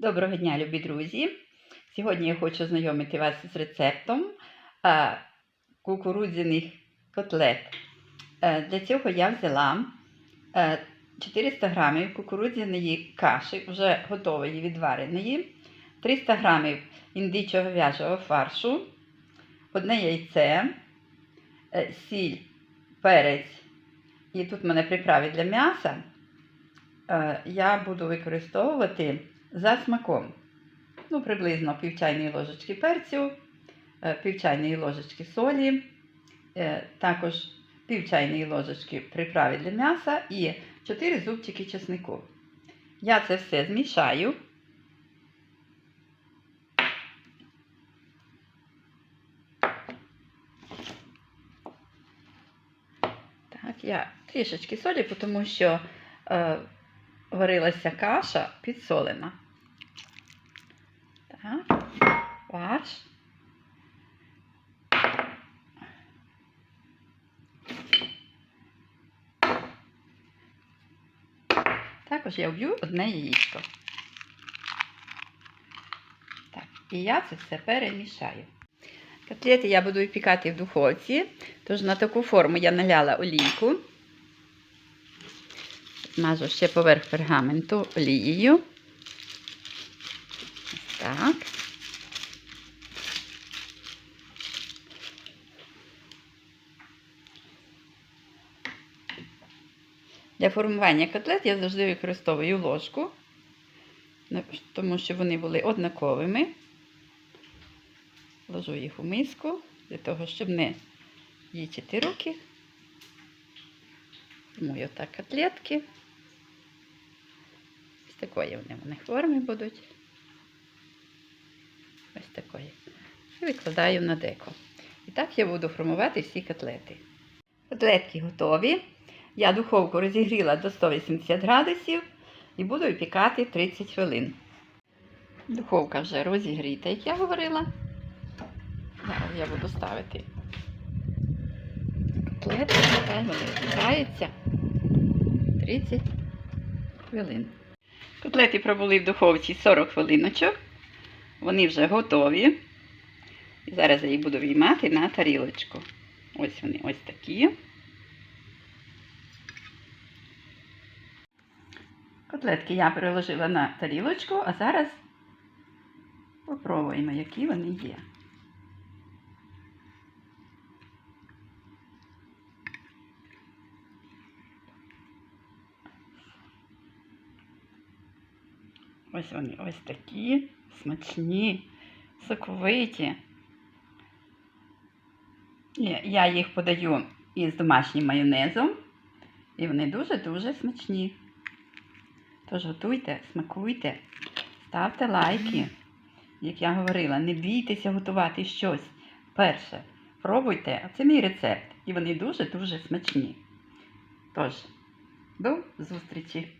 Доброго дня, любі друзі! Сьогодні я хочу знайомити вас з рецептом кукурудзяних котлет. Е, Для цього я взяла е, 400 грамів кукурудзяної каші, вже готової відвареної, 300 грамів індичого в'яжого фаршу, одне яйце, е, сіль, перець. І тут в мене приправи для м'яса. Е, Я буду використовувати за смаком. Ну, приблизно пів чайної ложечки перцю, е, пів чайної ложечки солі, е, також пів чайної ложечки приправи для м'яса і 4 зубчики чеснику. Я це все змішаю. Так, я трішечки солі, тому що е, варилася каша підсолена. Так, фарш. Також я вб'ю одне яєчко. Так, і я це все перемішаю. Котлети я буду випікати в духовці, тож на таку форму я наляла олійку. Змажу ще поверх пергаменту олією. Ось так. Для формування котлет я завжди використовую ложку, тому що вони були однаковими. Ложу їх у миску, для того, щоб не їчити руки. Формую так котлетки. Такої вони в форми будуть. Ось такої. І викладаю на деко. І так я буду формувати всі котлети. Котлетки готові. Я духовку розігріла до 180 градусів і буду випікати 30 хвилин. Духовка вже розігріта, як я говорила. Зараз я буду ставити котлети, хай вони випікаються 30 хвилин. Котлети пробули в духовці 40 хвилиночок. Вони вже готові. І зараз я їх буду виймати на тарілочку. Ось вони ось такі. Котлетки я переложила на тарілочку, а зараз попробуємо, які вони є. Ось вони ось такі смачні, соковиті. Я їх подаю із домашнім майонезом, і вони дуже-дуже смачні. Тож готуйте, смакуйте, ставте лайки. Як я говорила, не бійтеся готувати щось. Перше, пробуйте, це мій рецепт. І вони дуже-дуже смачні. Тож, до зустрічі!